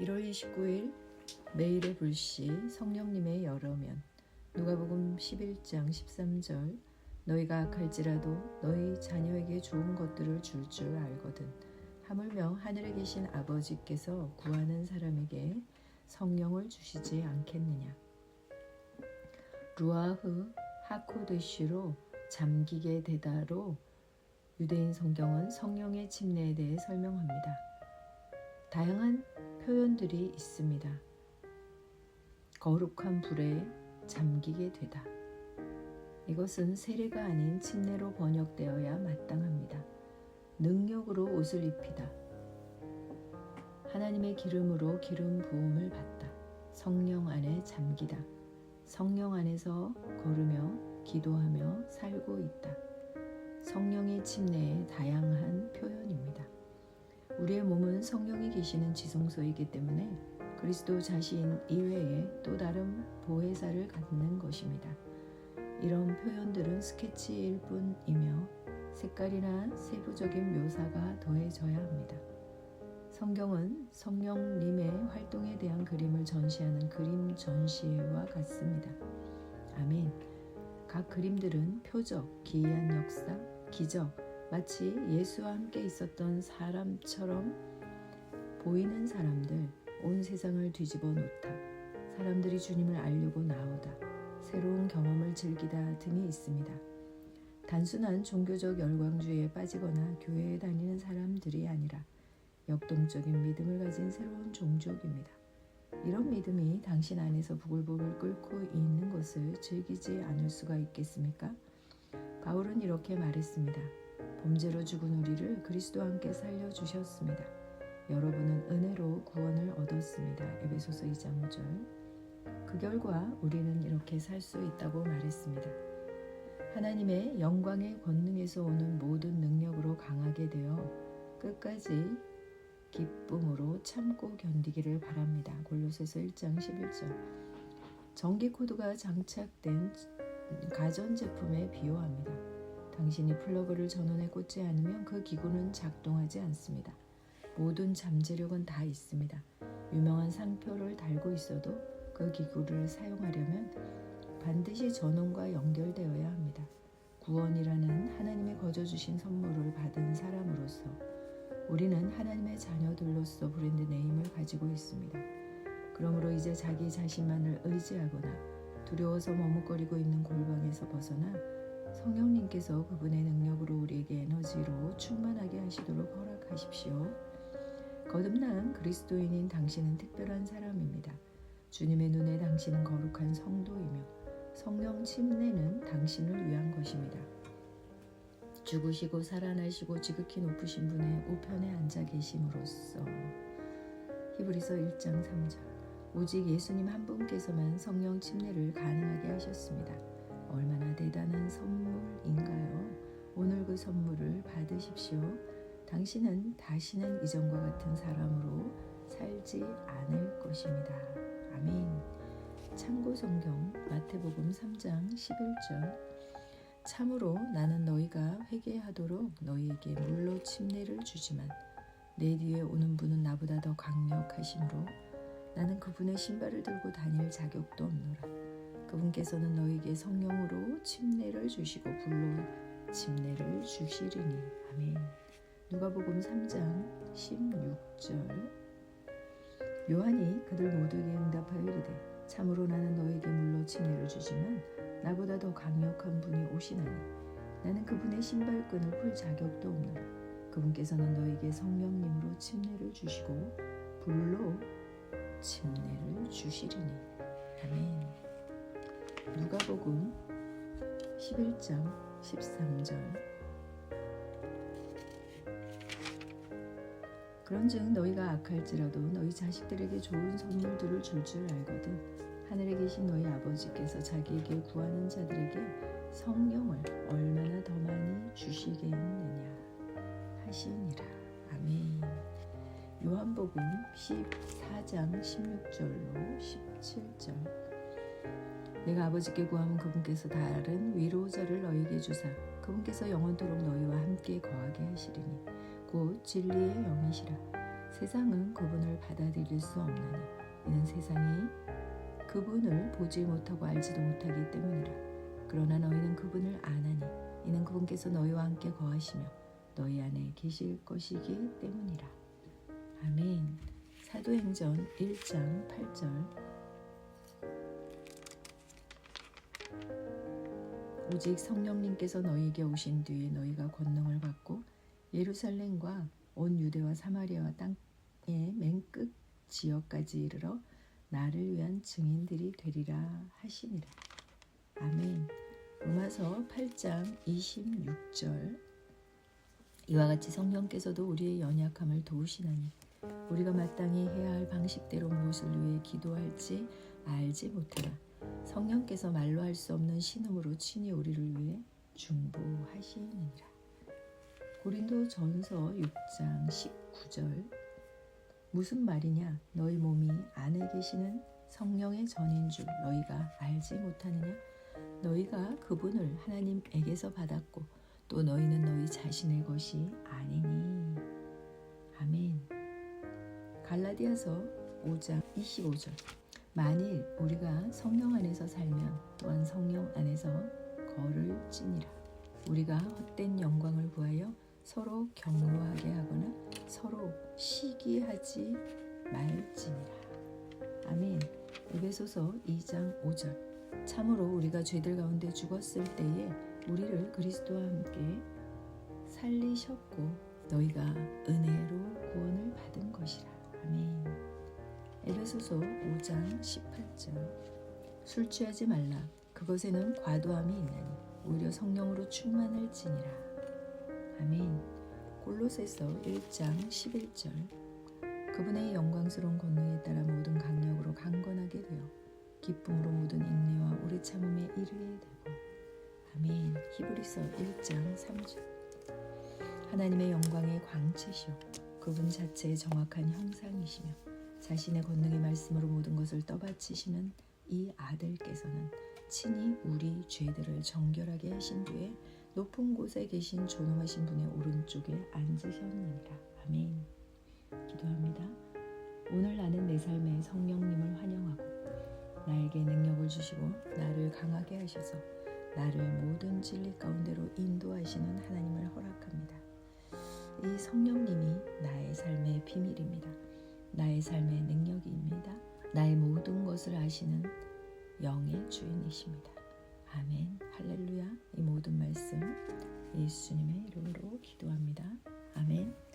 1월 29일 매일의 불씨 성령님의 여러면 누가복음 11장 13절 너희가 악할지라도 너희 자녀에게 좋은 것들을 줄줄 알거든 하물며 하늘에 계신 아버지께서 구하는 사람에게 성령을 주시지 않겠느냐 루아흐 하코드시로 잠기게 되다로 유대인 성경은 성령의 침례에 대해 설명합니다. 다양한 표현들이 있습니다. 거룩한 불에 잠기게 되다. 이것은 세례가 아닌 침례로 번역되어야 마땅합니다. 능력으로 옷을 입히다. 하나님의 기름으로 기름 부음을 받다. 성령 안에 잠기다. 성령 안에서 걸으며 기도하며 살고 있다. 성령의 침례의 다양한 표현입니다. 우리의 몸은 성령이 계시는 지성소이기 때문에 그리스도 자신 이외에 또 다른 보혜사를 갖는 것입니다. 이런 표현들은 스케치일 뿐이며 색깔이나 세부적인 묘사가 더해져야 합니다. 성경은 성령님의 활동에 대한 그림을 전시하는 그림 전시회와 같습니다. 아멘. 각 그림들은 표적, 기이한 역사, 기적, 마치 예수와 함께 있었던 사람처럼 보이는 사람들, 온 세상을 뒤집어 놓다. 사람들이 주님을 알려고 나오다. 새로운 경험을 즐기다 등이 있습니다. 단순한 종교적 열광주의에 빠지거나 교회에 다니는 사람들이 아니라 역동적인 믿음을 가진 새로운 종족입니다. 이런 믿음이 당신 안에서 부글부글 끓고 있는 것을 즐기지 않을 수가 있겠습니까? 바울은 이렇게 말했습니다. 범죄로 죽은 우리를 그리스도와 함께 살려 주셨습니다. 여러분은 은혜로 구원을 얻었습니다. 에베소서 2장 5절. 그 결과 우리는 이렇게 살 수 있다고 말했습니다. 하나님의 영광의 권능에서 오는 모든 능력으로 강하게 되어 끝까지 기쁨으로 참고 견디기를 바랍니다. 골로새서 1장 11절. 전기 코드가 장착된 가전제품에 비유합니다. 당신이 플러그를 전원에 꽂지 않으면 그 기구는 작동하지 않습니다. 모든 잠재력은 다 있습니다. 유명한 상표를 달고 있어도 그 기구를 사용하려면 반드시 전원과 연결되어야 합니다. 구원이라는 하나님의 거저 주신 선물을 받은 사람으로서 우리는 하나님의 자녀들로서 브랜드 네임을 가지고 있습니다. 그러므로 이제 자기 자신만을 의지하거나 두려워서 머뭇거리고 있는 골방에서 벗어나 성령님께서 그분의 능력으로 우리에게 에너지로 충만하게 하시도록 허락하십시오. 거듭난 그리스도인인 당신은 특별한 사람입니다. 주님의 눈에 당신은 거룩한 성도이며 성령 침례는 당신을 위한 것입니다. 죽으시고 살아나시고 지극히 높으신 분의 우편에 앉아 계심으로써 히브리서 1장 3절 오직 예수님 한 분께서만 성령 침례를 가능하게 하셨습니다. 얼마나 대단한 선물인가요? 오늘 그 선물을 받으십시오. 당신은 다시는 이전과 같은 사람으로 살지 않을 것입니다. 아멘. 참고 성경 마태복음 3장 11절 참으로 나는 너희가 회개하도록 너희에게 물로 침례를 주지만 내 뒤에 오는 분은 나보다 더 강력하시므로 나는 그분의 신발을 들고 다닐 자격도 없노라. 그분께서는 너희에게 성령으로 침례를 주시고 불로 침례를 주시리니. 아멘. 누가복음 3장 16절. 요한이 그들 모두에게 응답하여 이르되 참으로 나는 너에게 물로 침례를 주지만 나보다 더 강력한 분이 오시나니 나는 그분의 신발끈을 풀 자격도 없노라 그분께서는 너에게 성령님으로 침례를 주시고 불로 침례를 주시리니. 아멘 누가복음 11장 13절. 그런즉 너희가 악할지라도 너희 자식들에게 좋은 선물들을 줄 줄 알거든 하늘에 계신 너희 아버지께서 자기에게 구하는 자들에게 성령을 얼마나 더 많이 주시겠느냐 하시니라. 아멘. 요한복음 14장 16절로 17절 내가 아버지께 구하면 그분께서 다른 위로자를 너희에게 주사. 그분께서 영원토록 너희와 함께 거하게 하시리니 곧 진리의 영이시라. 세상은 그분을 받아들일 수 없나니 이는 세상이 그분을 보지 못하고 알지도 못하기 때문이라. 그러나 너희는 그분을 아나니 이는 그분께서 너희와 함께 거하시며 너희 안에 계실 것이기 때문이라. 아멘. 사도행전 1장 8절 오직 성령님께서 너희에게 오신 뒤에 너희가 권능을 받고 예루살렘과 온 유대와 사마리아와 땅의 맨끝 지역까지 이르러 나를 위한 증인들이 되리라 하시니라. 아멘. 로마서 8장 26절 이와 같이 성령께서도 우리의 연약함을 도우시나니 우리가 마땅히 해야 할 방식대로 무엇을 위해 기도할지 알지 못하나 성령께서 말로 할 수 없는 신음으로 친히 우리를 위해 중보하시느니라. 고린도 전서 6장 19절. 무슨 말이냐? 너희 몸이 안에 계시는 성령의 전인 줄 너희가 알지 못하느냐? 너희가 그분을 하나님에게서 받았고 또 너희는 너희 자신의 것이 아니니. 아멘. 갈라디아서 5장 25절 만일 우리가 성령 안에서 살면 또한 성령 안에서 걸을지니라 우리가 헛된 영광을 구하여 서로 경로하게 하거나 서로 시기하지 말지니라. 아멘. 에베소서 2장 5절. 참으로 우리가 죄들 가운데 죽었을 때에 우리를 그리스도와 함께 살리셨고 너희가 은혜 5장 18절. 술 취하지 말라. 그것에는 과도함이 있나니 오히려 성령으로 충만할지니라. 아멘. 골로새서 1장 11절. 그분의 영광스러운 권능에 따라 모든 강력으로 강건하게 되어 기쁨으로 모든 인내와 오래 참음에 이르게 되고. 아멘. 히브리서 1장 3절. 하나님의 영광의 광채시오. 그분 자체의 정확한 형상이시며 자신의 권능의 말씀으로 모든 것을 떠받치시는 이 아들께서는 친히 우리 죄들을 정결하게 하신 뒤에 높은 곳에 계신 존엄하신 분의 오른쪽에 앉으셨느니라. 아멘. 기도합니다. 오늘 나는 내 삶에 성령님을 환영하고 나에게 능력을 주시고 나를 강하게 하셔서 나를 모든 진리 가운데로 인도하시는 하나님을 허락합니다. 이 성령님이 나의 삶의 비밀입니다. 나의 삶의 능력입니다. 나의 모든 것을 아시는 영의 주인이십니다. 아멘. 할렐루야. 이 모든 말씀 예수님의 이름으로 기도합니다. 아멘.